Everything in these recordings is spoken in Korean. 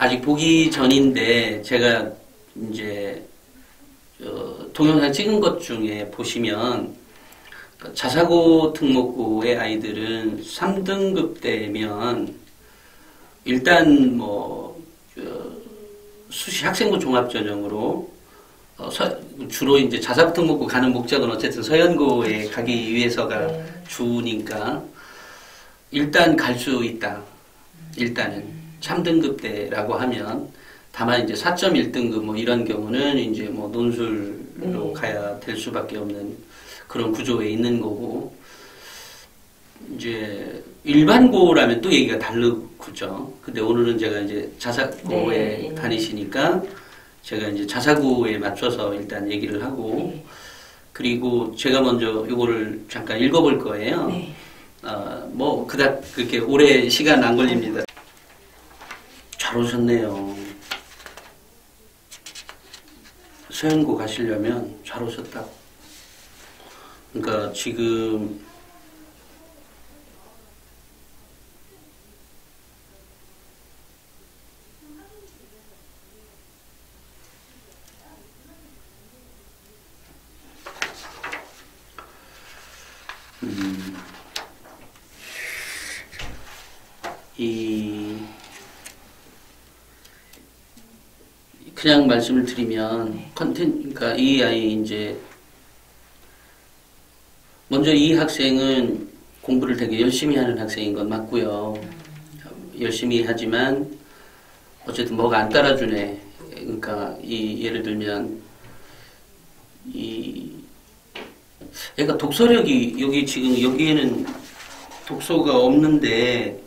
아직 보기 전인데 제가 이제 어, 동영상 찍은 것 중에 보시면 자사고 특목고의 아이들은 3등급 되면 일단 뭐 어, 수시 학생부 종합전형으로 어, 서, 주로 이제 자사고 특목고 가는 목적은 어쨌든 서연고에 가기 위해서가 네. 주니까 일단 갈 수 있다. 일단은 3등급 때라고 하면 다만 이제 4.1등급 뭐 이런 경우는 이제 뭐 논술로 네. 가야 될 수밖에 없는 그런 구조에 있는 거고 이제 일반고라면 또 얘기가 다르죠. 근데 오늘은 제가 이제 자사고에 네, 네. 다니시니까 제가 이제 자사고에 맞춰서 일단 얘기를 하고 네. 그리고 제가 먼저 이거를 잠깐 읽어볼 거예요. 네. 어, 뭐 그닥 그렇게 오래 시간 안 걸립니다. 잘 오셨네요. 서연고 가시려면 잘 오셨다. 그러니까 지금 음, 이 그냥 말씀을 드리면 컨텐 그러니까 이 아이 이제 먼저 이 학생은 공부를 되게 열심히 하는 학생인 건 맞고요. 열심히 하지만 어쨌든 뭐가 안 따라주네. 그러니까 이 예를 들면 이 애가 독서력이 여기 지금 여기에는 독서가 없는데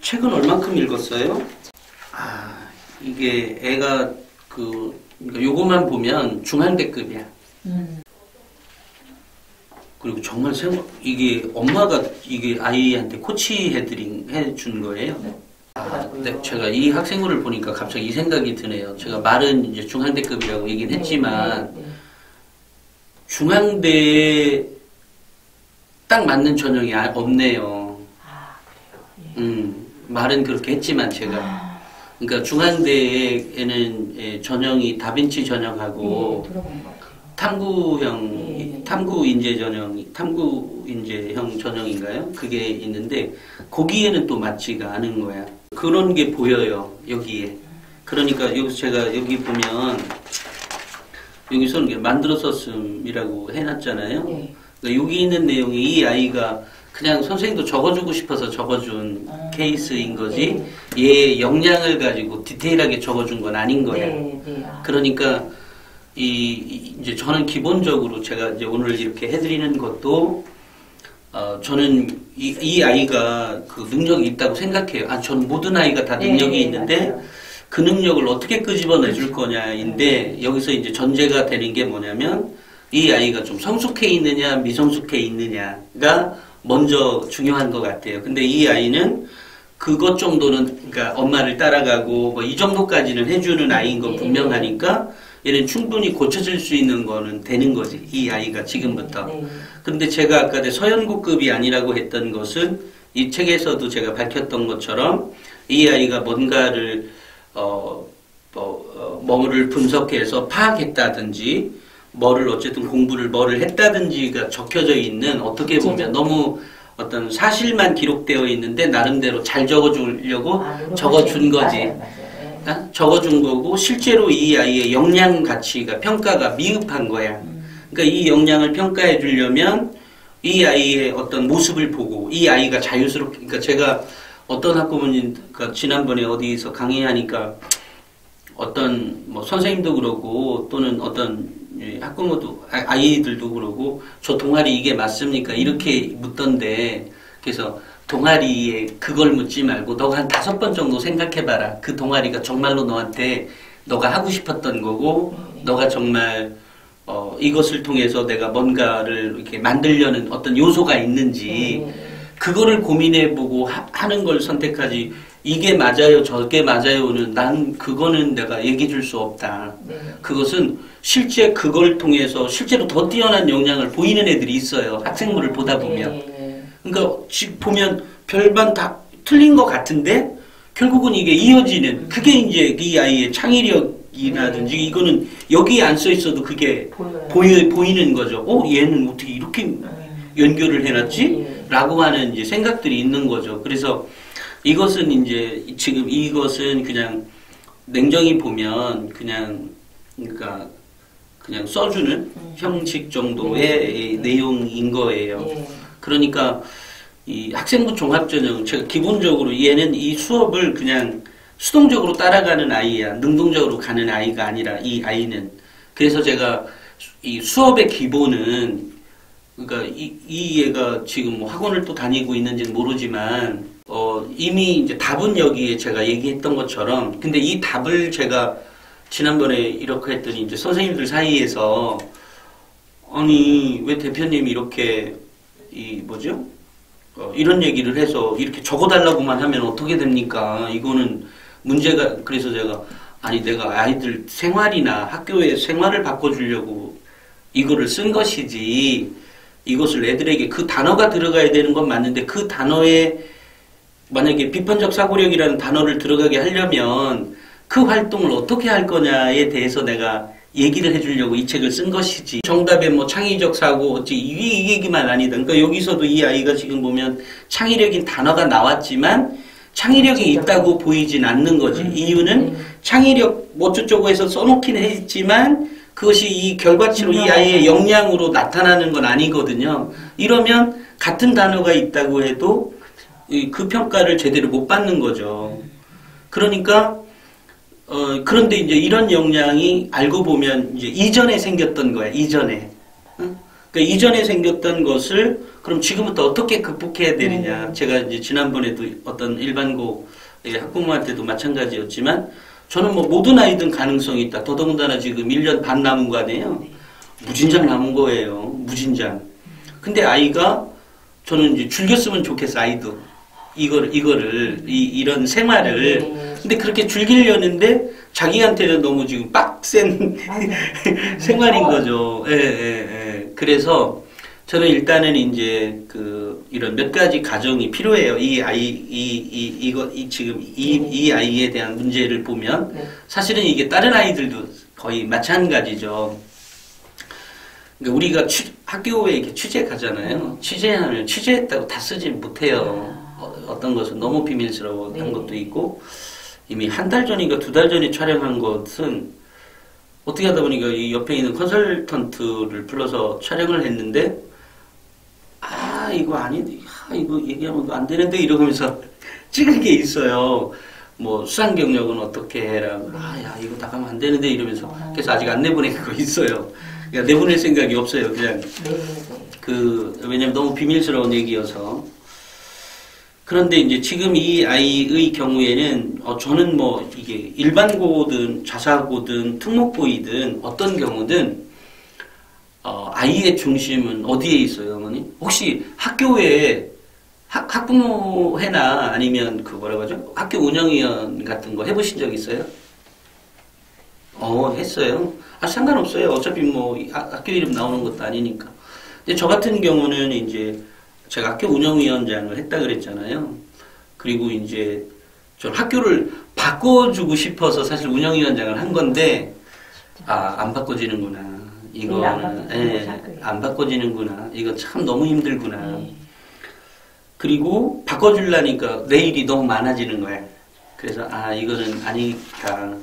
책은 얼만큼 읽었어요? 아 이게 애가 그 그러니까 요거만 보면 중한대급이야. 음. 그리고 정말 생 이게 엄마가 이게 아이한테 코치해드린 해준 거예요. 아, 제가 이 학생부를 보니까 갑자기 이 생각이 드네요. 제가 말은 이제 중앙대급이라고 얘기는 했지만 네, 네, 네. 중앙대에 딱 맞는 전형이 아- 없네요. 아 그래요. 예. 음, 말은 그렇게 했지만 제가 아, 그러니까 중앙대에는 예, 전형이 다빈치 전형하고 네, 들어본 것 같아요. 탐구형 네. 탐구 인재 전형 탐구 인재형 전형인가요? 그게 있는데 거기에는 또 맞지가 않은 거야. 그런 게 보여요 여기에. 그러니까 여기서 제가 여기 보면 여기서는 만들었었음이라고 해놨잖아요. 네. 그러니까 여기 있는 내용이 이 아이가 그냥 선생님도 적어주고 싶어서 적어준 아, 케이스인 거지 네. 얘 역량을 가지고 디테일하게 적어준 건 아닌 거야. 네, 네. 아, 그러니까 이, 이- 이제 저는 기본적으로 제가 이제 오늘 이렇게 해드리는 것도 어, 저는 이, 이 아이가 그 능력이 있다고 생각해요. 아, 전 모든 아이가 다 네, 능력이 네, 있는데 맞아요. 그 능력을 어떻게 끄집어내 줄 거냐인데 여기서 이제 전제가 되는 게 뭐냐면 이 아이가 좀 성숙해 있느냐 미성숙해 있느냐가 먼저 중요한 것 같아요. 근데 이 아이는 그것 정도는 그러니까 엄마를 따라가고 뭐 이 정도까지는 해주는 아이인 건 네. 분명하니까 얘는 충분히 고쳐질 수 있는 거는 되는 거지 이 아이가 지금부터. 네. 근데 제가 아까 내 서연고급이 아니라고 했던 것은 이 책에서도 제가 밝혔던 것처럼 이 아이가 뭔가를 어, 뭐, 어, 뭐를 분석해서 파악했다든지 뭐를 어쨌든 공부를 뭐를 했다든지가 적혀져 있는 어떻게 보면 너무 어떤 사실만 기록되어 있는데 나름대로 잘 적어주려고 아, 적어준 거지. 맞아요, 맞아요. 네. 아, 적어준 거고 실제로 이 아이의 역량 가치가 평가가 미흡한 거야. 음. 그러니까 이 역량을 평가해 주려면 이 아이의 어떤 모습을 보고 이 아이가 자유스럽게 그러니까 제가 어떤 학부모님 그러니까 지난번에 어디서 강의하니까 어떤 뭐 선생님도 그러고 또는 어떤 예, 학부모도 아- 아이들도 그러고 저 동아리 이게 맞습니까? 이렇게 묻던데. 그래서 동아리에 그걸 묻지 말고 너가 한 다섯 번 정도 생각해봐라. 그 동아리가 정말로 너한테 너가 하고 싶었던 거고 너가 정말 어, 이것을 통해서 내가 뭔가를 이렇게 만들려는 어떤 요소가 있는지 네. 그거를 고민해보고 하, 하는 걸 선택하지 이게 맞아요 저게 맞아요는 난 그거는 내가 얘기해 줄 수 없다 네. 그것은 실제 그걸 통해서 실제로 더 뛰어난 역량을 보이는 애들이 있어요 학생물을 보다 보면 네, 네. 그러니까 지 보면 별반 다 틀린 것 같은데 결국은 이게 이어지는 그게 이제 이 아이의 창의력이라든지 이거는 여기에 안 써 있어도 그게. 보이, 보이는 거죠. 어 얘는 어떻게 이렇게 음. 연결을 해놨지? 예. 라고 하는 이제 생각들이 있는 거죠. 그래서 이것은 이제 지금 이것은 그냥 냉정히 보면 그냥 그러니까 그냥 써주는 음. 형식 정도의 네. 이 내용인 거예요. 예. 그러니까 이 학생부 종합전형 제가 기본적으로 얘는 이 수업을 그냥 수동적으로 따라가는 아이야 능동적으로 가는 아이가 아니라 이 아이는 그래서 제가 이 수업의 기본은 그러니까 이, 이 얘가 지금 뭐 학원을 또 다니고 있는지는 모르지만 어 이미 이제 답은 여기에 제가 얘기했던 것처럼 근데 이 답을 제가 지난번에 이렇게 했더니 이제 선생님들 사이에서 아니 왜 대표님이 이렇게 이 뭐죠 어, 이런 얘기를 해서 이렇게 적어달라고만 하면 어떻게 됩니까? 이거는 문제가 그래서 제가 아니 내가 아이들 생활이나 학교의 생활을 바꿔주려고 이거를 쓴 것이지 이것을 애들에게 그 단어가 들어가야 되는 건 맞는데 그 단어에 만약에 비판적 사고력이라는 단어를 들어가게 하려면 그 활동을 어떻게 할 거냐에 대해서 내가 얘기를 해주려고 이 책을 쓴 것이지 정답에 뭐 창의적 사고 어찌 이, 이 얘기만 아니다. 그러니까 여기서도 이 아이가 지금 보면 창의력인 단어가 나왔지만 창의력이 있다고 보이진 않는 거지. 음. 이유는 음. 창의력 뭐 어쩌고 해서 써놓긴 했지만 그것이 이 결과치로 이 아이의 역량으로 나타나는 건 아니거든요. 이러면 같은 단어가 있다고 해도 이 그 평가를 제대로 못 받는 거죠. 그러니까 어, 그런데 이제 이런 역량이 알고 보면 이제 이전에 생겼던 거야. 이전에. 응? 그러니까 이전에 생겼던 것을 그럼 지금부터 어떻게 극복해야 되느냐. 음. 제가 이제 지난번에도 어떤 일반고 학부모한테도 마찬가지였지만 저는 뭐 모든 아이든 가능성이 있다. 더더군다나 지금 1년 반 남은 거 아니에요. 무진장 남은 거예요. 무진장. 근데 아이가 저는 이제 즐겼으면 좋겠어. 아이도 이거를 이거를 이 이런 생활을 예. 근데 그렇게 즐기려는데 자기한테는 너무 지금 빡센. 생활인 거죠. 예, 예, 예. 그래서 저는 일단은 이제 그 이런 몇 가지 가정이 필요해요. 이 아이 이 이 이거 이 지금 이 이 아이에 대한 문제를 보면 네. 사실은 이게 다른 아이들도 거의 마찬가지죠. 그러니까 우리가 취- 학교에 이렇게 취재 가잖아요. 취재하면 취재했다고 다 쓰지 못해요. 어, 떤 것은 너무 비밀스러워 한 네. 것도 있고 이미 한 달 전인가 두 달 전에 촬영한 것은 어떻게 하다 보니까 이 옆에 있는 컨설턴트를 불러서 촬영을 했는데 아 이거 아니 아, 이거 얘기하면 안 되는데 이러면서 찍은 게 있어요. 뭐 수상 경력은 어떻게 해라. 아야 이거 나가면 안 되는데 이러면서 그래서 아직 안 내보낸 거 있어요. 그러니까 내보낼 생각이 없어요. 그냥 네, 네. 그 왜냐면 너무 비밀스러운 얘기여서 그런데 이제 지금 이 아이의 경우에는 어 저는 뭐 이게 일반고든 자사고든 특목고이든 어떤 경우든 어 아이의 중심은 어디에 있어요, 어머니? 혹시 학교에 학, 학부모회나 아니면 그 뭐라고 하죠? 학교 운영위원 같은 거 해보신 적 있어요? 어, 했어요. 아, 상관없어요. 어차피 뭐 학교 이름 나오는 것도 아니니까. 근데 저 같은 경우는 이제 제가 학교 운영위원장을 했다 그랬잖아요. 그리고 이제 전 학교를 바꿔주고 싶어서 사실 운영위원장을 한 건데 아, 안 바꿔지는구나. 제일 안 예. 안 바꿔지는구나. 이거 참 너무 힘들구나. 네. 그리고 바꿔주려니까 내일이 너무 많아지는 거야. 그래서 아 이거는 아니까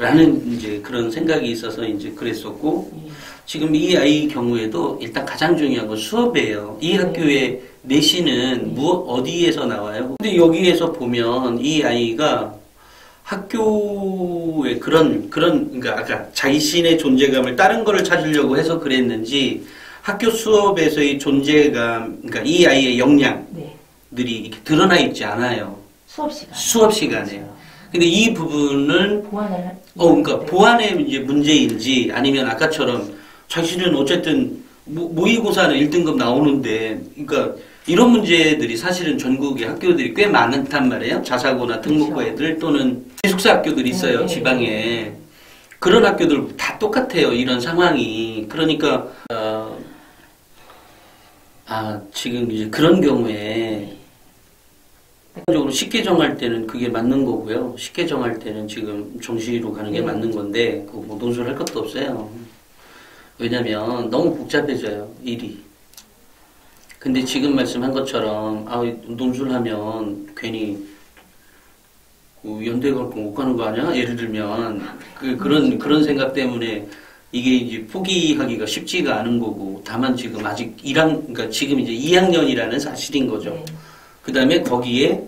라는 이제 그런 생각이 있어서 이제 그랬었고 네. 지금 이 아이 경우에도 일단 가장 중요한 건 수업이에요. 이 네. 학교의 내신은 무 어디에서 나와요? 근데 여기에서 보면 이 아이가 학교의 그런 그런 그러니까 아까 자신의 존재감을 다른 거를 찾으려고 해서 그랬는지 학교 수업에서의 존재감 그러니까 이 아이의 역량들이 네. 이렇게 드러나 있지 않아요. 수업 시간. 수업 시간에. 근데 이 부분은 보완을. 할- 어, 그러니까 네. 보안의 이제 문제인지 아니면 아까처럼 자신은 어쨌든 모- 모의고사는 1등급 나오는데, 그러니까 이런 문제들이 사실은 전국의 학교들이 꽤 많단 말이에요. 자사고나 특목고 그렇죠. 애들 또는 기숙사 학교들이 있어요, 네. 지방에. 그런 학교들 다 똑같아요, 이런 상황이. 그러니까, 어, 아, 지금 이제 그런 경우에 적으로 쉽게 정할 때는 그게 맞는 거고요. 쉽게 정할 때는 지금 정시로 가는 게 네. 맞는 건데 그뭐 논술 할 것도 없어요. 왜냐면 너무 복잡해져요 일이. 근데 지금 말씀한 것처럼 아 논술하면 괜히 그 연대 갖고 못 가는 거 아니야? 예를 들면 그 그런 그런 생각 때문에 이게 이제 포기하기가 쉽지가 않은 거고 다만 지금 아직 1학 그러니까 지금 이제 2학년이라는 사실인 거죠. 네. 그 다음에 거기에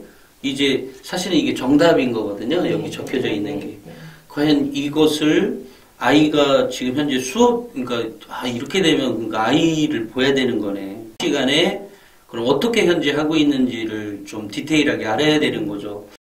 이제 사실은 이게 정답인 거거든요. 네. 여기 적혀져 있는 게. 네. 과연 이것을 아이가 지금 현재 수업, 그러니까 아, 이렇게 되면 그러니까 아이를 보야 되는 거네. 시간에 그럼 어떻게 현재 하고 있는지를 좀 디테일하게 알아야 되는 거죠.